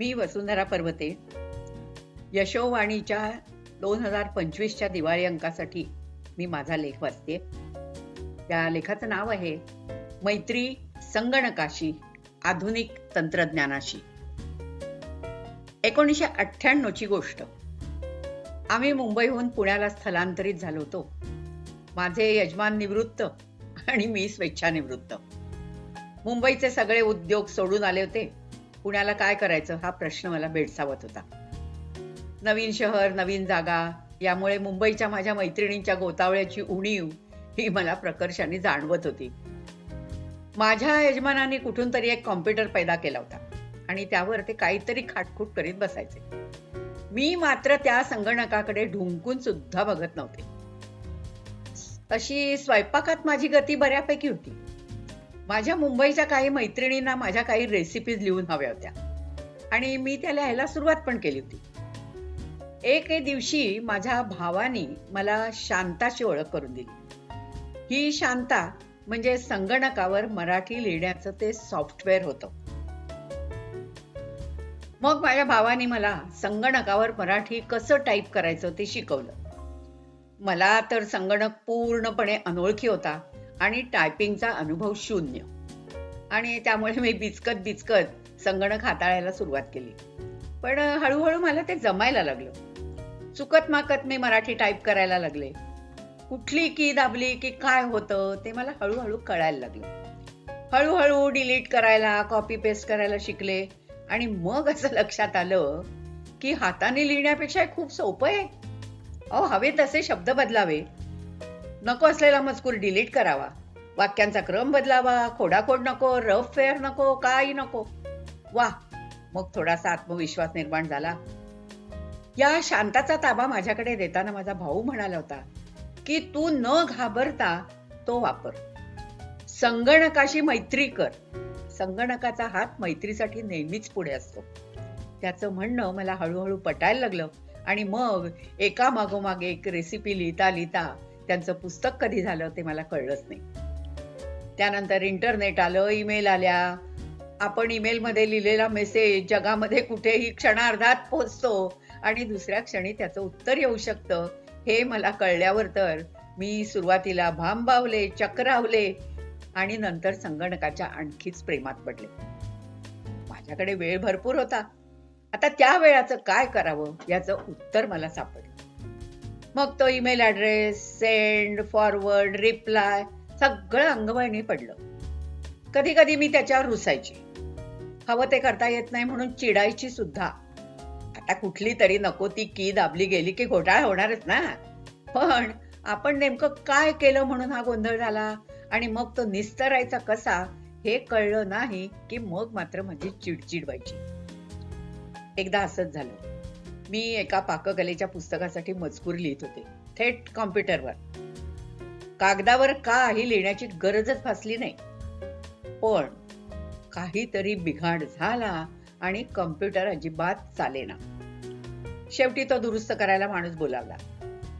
मी वसुंधरा पर्वते यशोवाणीच्या दोन हजार पंचवीसच्या दिवाळी अंकासाठी मी माझा लेख वाचते. त्या लेखाचं नाव आहे मैत्री संगणकाशी आधुनिक तंत्रज्ञानाशी. एकोणीसशे अठ्ठ्याण्णवची गोष्ट. आम्ही मुंबईहून पुण्याला स्थलांतरित झालो होतो. माझे यजमान निवृत्त आणि मी स्वेच्छानिवृत्त. मुंबईचे सगळे उद्योग सोडून आले होते. पुण्याला काय करायचं हा प्रश्न मला भेडसावत होता. नवीन शहर नवीन जागा यामुळे मुंबईच्या माझ्या मैत्रिणींच्या गोतावळ्याची उणीव ही मला प्रकर्षाने जाणवत होती. माझ्या यजमानाने कुठून तरी एक कॉम्प्युटर पैदा केला होता आणि त्यावर ते काहीतरी खाटखूट करीत बसायचे. मी मात्र त्या संगणकाकडे ढुंकून सुद्धा बघत नव्हते. तशी स्वयंपाकात माझी गती बऱ्यापैकी होती. माझ्या मुंबईच्या काही मैत्रिणींना माझ्या काही रेसिपीज लिहून हव्या होत्या. आणि मी त्या लिहायला सुरुवात पण केली होती. एके दिवशी माझ्या भावानी मला शांताची ओळख करून दिली. ही शांता म्हणजे संगणकावर मराठी लिहिण्याचं ते सॉफ्टवेअर होतं. मग माझ्या भावानी मला संगणकावर मराठी कसं टाईप करायचं ते शिकवलं. मला तर संगणक पूर्णपणे अनोळखी होता. आणि टायपिंगचा अनुभव शून्य. आणि त्यामुळे मी बिचकत बिचकत संगणक हाताळायला सुरुवात केली. पण हळूहळू मला ते जमायला लागलं. चुकत माकत मी मराठी टाईप करायला लागले. कुठली की दाबली की काय होतं ते मला हळूहळू कळायला लागलं. हळूहळू डिलीट करायला कॉपी पेस्ट करायला शिकले. आणि मग असं लक्षात आलं की हाताने लिहिण्यापेक्षा खूप सोपं आहे. अहो हवे तसे शब्द बदलावे. नको असलेला मजकूर डिलीट करावा. वाक्यांचा क्रम बदलावा खोडाखोड नको रफ फेअर नको काही नको. वा मग थोडासा आत्मविश्वास निर्माण झाला. या शांताचा ताबा माझ्याकडे देताना माझा भाऊ म्हणाला होता की तू न घाबरता तो वापर. संगणकाशी मैत्री कर. संगणकाचा हात मैत्रीसाठी नेहमीच पुढे असतो. त्याचं म्हणणं मला हळूहळू पटायला लागलं आणि मग एका मागोमाग एक रेसिपी लिहिता लिहिता त्यांचं पुस्तक कधी झालं ते मला कळलंच नाही. त्यानंतर इंटरनेट आलं ईमेल आल्या. आपण ईमेलमध्ये लिहिलेला मेसेज जगामध्ये कुठेही क्षणार्धात पोहोचतो आणि दुसऱ्या क्षणी त्याचं उत्तर येऊ शकतं हे मला कळल्यावर तर मी सुरुवातीला भांबावले चक्रावले आणि नंतर संगणकाच्या आणखीच प्रेमात पडले. माझ्याकडे वेळ भरपूर होता. आता त्या वेळाचं काय करावं याचं उत्तर मला सापडलं. मग तो email address send forward reply सगळं अंगवळणी पडलं. कधी कधी मी त्याच्यावर रुसायची. हवं ते करता येत नाही म्हणून चिडायची सुद्धा. आता कुठली तरी नको ती की दाबली गेली की घोटाळा होणारच ना. पण आपण नेमकं काय केलं म्हणून हा गोंधळ झाला? आणि मग तो निस्तरायचा कसा? हे कळलं नाही की मग मात्र माझी चिडचिड व्हायची. एकदा असंच झालं. मी एका पाककलेच्या पुस्तकासाठी मजकूर लिहित होते. थेट कॉम्प्युटरवर. कागदावर का ही लिहिण्याची गरजच भासली नाही. पण काहीतरी बिघाड झाला आणि कम्प्युटर अजिबात चालेना. शेवटी तो दुरुस्त करायला माणूस बोलावला.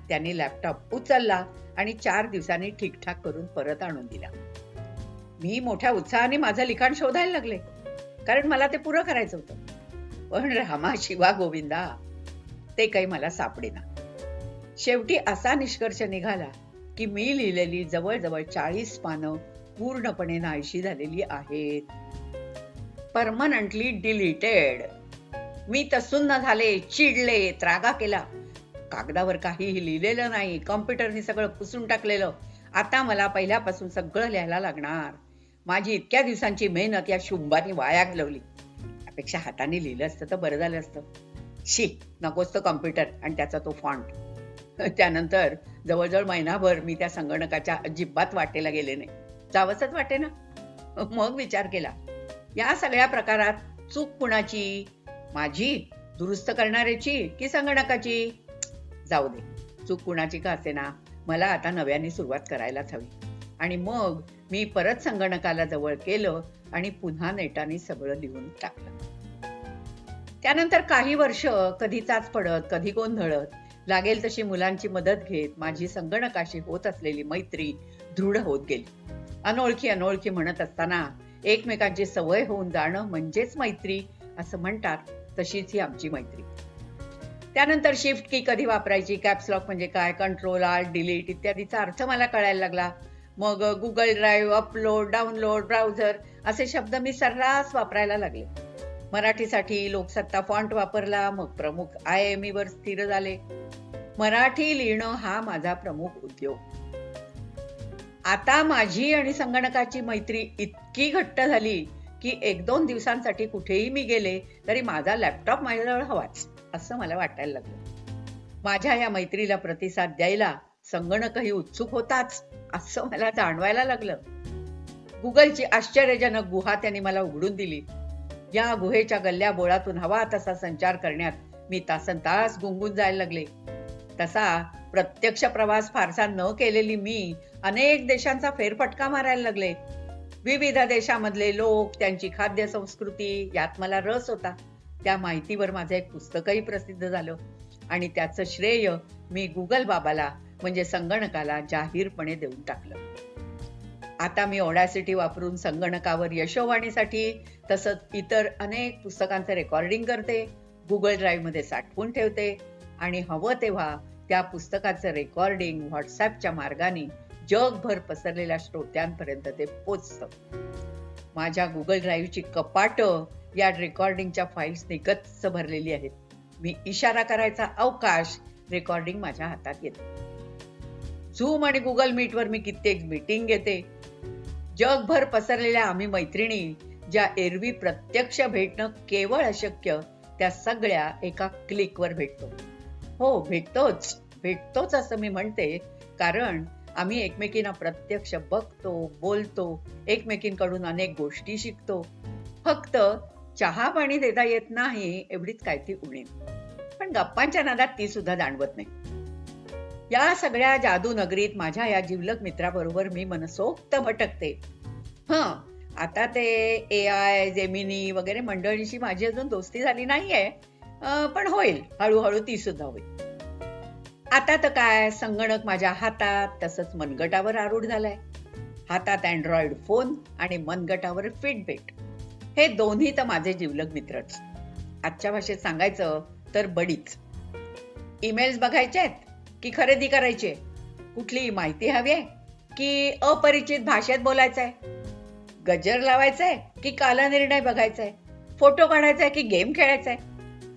त्याने लॅपटॉप उचलला आणि चार दिवसांनी ठीकठाक करून परत आणून दिला. मी मोठ्या उत्साहाने माझं लिखाण शोधायला लागले. कारण मला ते पुरं करायचं होतं. पण रामा शिवा गोविंदा ते काही मला सापडेना. शेवटी असा निष्कर्ष निघाला की मी लिहिलेली जवळजवळ चाळीस पानं पूर्णपणे नाहीशी झालेली आहेत. परमनंटली डिलीटेड मी तसुन्न झाले चिडले त्रागा केला. कागदावर काहीही लिहिलेलं नाही कॉम्प्युटरने सगळं पुसून टाकलेलं. आता मला पहिल्यापासून सगळं लिहायला लागणार. माझी इतक्या दिवसांची मेहनत या शुंभाने वाया घालवली. त्यापेक्षा हाताने लिहिलं असतं तर बरं झालं असतं. शी नकोच तो कॉम्प्युटर आणि त्याचा तो फॉन्ट त्यानंतर जवळजवळ महिनाभर मी त्या संगणकाच्या अजिबात वाटेला गेले नाही. जावंसच वाटे ना. मग विचार केला. या सगळ्या प्रकारात चूक कुणाची? माझी? दुरुस्त करणाऱ्याची की संगणकाची? जाऊ दे. चूक कुणाची का असेना? मला आता नव्याने सुरुवात करायलाच हवी. आणि मग मी परत संगणकाला जवळ केलं आणि पुन्हा नेटाने सगळं लिहून टाकलं. त्यानंतर काही वर्ष कधी चाच पडत कधी गोंधळत. लागेल तशी मुलांची मदत घेत माझी संगणकाशी होत असलेली मैत्री दृढ होत गेली. अनोळखी अनोळखी म्हणत असताना एकमेकांची सवय होऊन जाणं म्हणजेच मैत्री असं म्हणतात तशीच ही आमची मैत्री. त्यानंतर शिफ्ट की कधी वापरायची कॅप्सलॉक म्हणजे काय कंट्रोल आर्ट डिलीट इत्यादीचा अर्थ मला कळायला लागला. मग Google drive upload download browser असे शब्द मी सर्रास वापरायला लागले. मराठीसाठी लोकसत्ता फॉन्ट वापरला मग प्रमुख आय एम वर स्थिर झाले. मराठी लिहिणं हा माझा प्रमुख उद्योग. आता माझी आणि संगणकाची मैत्री इतकी घट्ट झाली की एक दोन दिवसांसाठी कुठेही मी गेले तरी माझा लॅपटॉप माझ्याजवळ हवाच असं मला वाटायला लागलं. माझ्या या मैत्रीला प्रतिसाद द्यायला संगणकही उत्सुक होताच असं मला जाणवायला लागलं. गुगलची आश्चर्यजनक गुहा त्यांनी मला उघडून दिली. या गुहेच्या गल्ल्या बोळातून हवा तसा संचार करण्यात मी तासन तास गुंगून जायला लागले. तसा प्रत्यक्ष प्रवास फारसा न केलेली मी अनेक देशांचा फेरफटका मारायला लागले. विविध देशामधले लोक त्यांची खाद्य संस्कृती यात मला रस होता. त्या माहितीवर माझं एक पुस्तकही प्रसिद्ध झालं आणि त्याचं श्रेय मी गुगल बाबाला म्हणजे संगणकाला जाहीरपणे देऊन टाकलं. आता मी ओडासिटी वापरून संगणकावर यशोवाणीसाठी तसंच इतर अनेक पुस्तकांचं रेकॉर्डिंग करते. गुगल ड्राईव्हमध्ये साठवून ठेवते. आणि हवं तेव्हा त्या पुस्तकाचं रेकॉर्डिंग व्हॉट्सॲपच्या मार्गाने जगभर पसरलेल्या श्रोत्यांपर्यंत ते पोचतं. माझ्या गुगल ड्राईव्हची कपाटं या रेकॉर्डिंगच्या फाईल्सने गच्च भरलेली आहेत. मी इशारा करायचा अवकाश रेकॉर्डिंग माझ्या हातात येते. झूम आणि गुगल मीटवर मी कित्येक मीटिंग घेते. जगभर पसरलेल्या आम्ही मैत्रिणी ज्या एरवी प्रत्यक्ष भेटणं केवळ अशक्य त्या सगळ्या एका क्लिकवर भेटतो. हो भेटतोच. भेटतोच असं मी म्हणते. कारण आम्ही एकमेकींना प्रत्यक्ष बघतो बोलतो एकमेकींकडून अनेक गोष्टी शिकतो. फक्त चहा पाणी देता येत नाही एवढीच काय ती उणीव. पण गप्पांच्या नादात ती सुद्धा जाणवत नाही. या सगळ्या जादू नगरीत माझ्या या जिवलक मित्राबरोबर मी मनसोक्त भटकते. हं आता ते ए आय जेमिनी वगैरे मंडळीशी माझी अजून दोस्ती झाली नाहीये. पण होईल हळूहळू ती सुद्धा होईल. आता तर काय संगणक माझ्या हातात तसंच मनगटावर आरूढ झालाय. हातात अँड्रॉइड फोन आणि मनगटावर फिटबेट हे दोन्ही तर माझे जिवलग मित्रच. आजच्या भाषेत सांगायचं तर बडीच. ईमेल्स बघायचे आहेत? की खरेदी करायची. कुठली माहिती हवी आहे की अपरिचित भाषेत बोलायचं आहे गजर लावायचंय की काला निर्णय बघायचा बघायचाय. फोटो काढायचा की गेम खेळायचाय.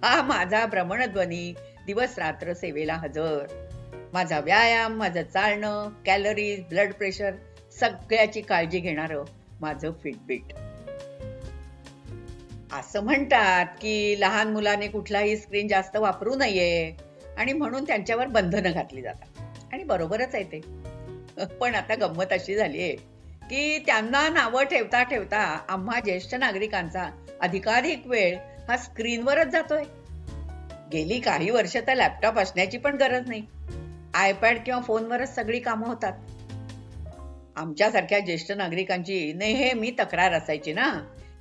हा माझा भ्रमणध्वनी दिवस रात्र सेवेला हजर. माझा व्यायाम माझं चालणं कॅलरीज ब्लड प्रेशर सगळ्याची काळजी घेणार माझं फिटबीट असं म्हणतात की लहान मुलाने कुठलाही स्क्रीन जास्त वापरू नये. आणि म्हणून त्यांच्यावर बंधनं घातली जातात. आणि बरोबरच आहे ते. पण आता गंमत अशी झालीये की त्यांना नावं ठेवता ठेवता आम्हा ज्येष्ठ नागरिकांचा अधिकाधिक वेळ हा स्क्रीनवरच जातोय. गेली काही वर्ष तर लॅपटॉप असण्याची पण गरज नाही. आयपॅड किंवा फोनवरच सगळी कामं होतात. आमच्यासारख्या ज्येष्ठ नागरिकांची नेहमी तक्रार असायची ना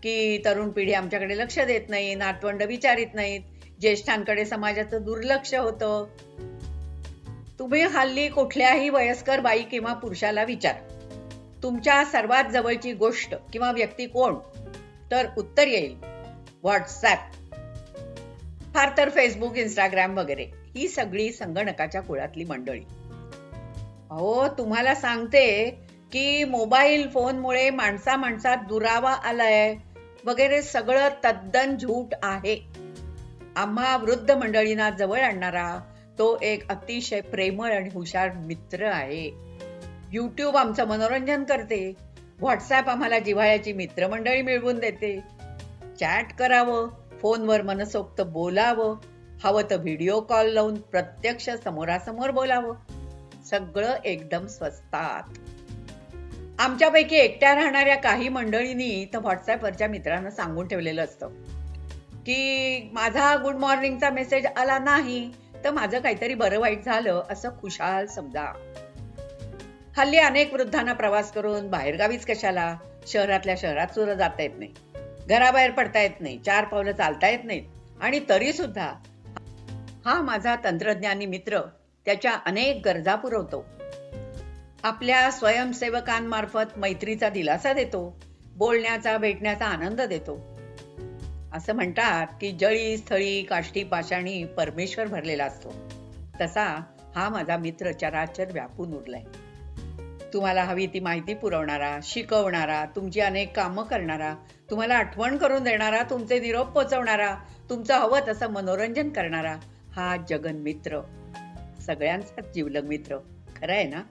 की तरुण पिढी आमच्याकडे लक्ष देत नाही नातवंड विचारित नाहीत. ज्येष्ठांकडे समाजाचं दुर्लक्ष होतं. तुम्ही हल्ली कुठल्याही वयस्कर बाई किंवा पुरुषाला विचार. तुमच्या सर्वात जवळची गोष्ट किंवा व्यक्ती कोण? तर उत्तर येईल. व्हॉट्सॲप फार तर फेसबुक इंस्टाग्राम वगैरे. ही सगळी संगणकाच्या कुळातली मंडळी. अहो तुम्हाला सांगते की मोबाईल फोनमुळे माणसा माणसात दुरावा आलाय. वगैरे सगळं तद्दन झूट आहे. आम्हा वृद्ध मंडळींना जवळ आणणारा तो एक अतिशय प्रेमळ आणि हुशार मित्र आहे. युट्यूब आमचं मनोरंजन करते. व्हॉट्सॲप आम्हाला जिव्हाळ्याची मित्रमंडळी मिळवून देते. चॅट करावं फोनवर मनसोक्त बोलावं हवं तर व्हिडिओ कॉल लावून प्रत्यक्ष समोरासमोर बोलावं. सगळं एकदम स्वस्तात. आमच्यापैकी एकट्या राहणाऱ्या काही मंडळींनी तर व्हॉट्सॲपवरच्या मित्रांना सांगून ठेवलेलं असतं. की माझा गुड मॉर्निंगचा मेसेज आला नाही तर माझं काहीतरी बरं वाईट झालं असं खुशाल समजा. हल्ली अनेक वृद्धांना प्रवास करून बाहेरगावीच कशाला? शहरातल्या शहरात सुद्धा जाता येत नाही. घराबाहेर पडता येत नाही चार पावलं चालता येत नाहीत. आणि तरी सुद्धा हा माझा तंत्रज्ञानी मित्र त्याच्या अनेक गरजा पुरवतो. आपल्या स्वयंसेवकांमार्फत मैत्रीचा दिलासा देतो बोलण्याचा भेटण्याचा आनंद देतो. असं म्हणतात की जळी स्थळी काष्टी पाषाणी परमेश्वर भरलेला असतो. तसा हा माझा मित्र चराचर व्यापून उरलाय. तुम्हाला हवी ती माहिती पुरवणारा शिकवणारा तुमची अनेक कामं करणारा तुम्हाला आठवण करून देणारा तुमचे निरोप पोचवणारा तुमचं हवं तसं मनोरंजन करणारा हा जगन मित्र. सगळ्यांचाच जीवलग मित्र. खरं आहे ना?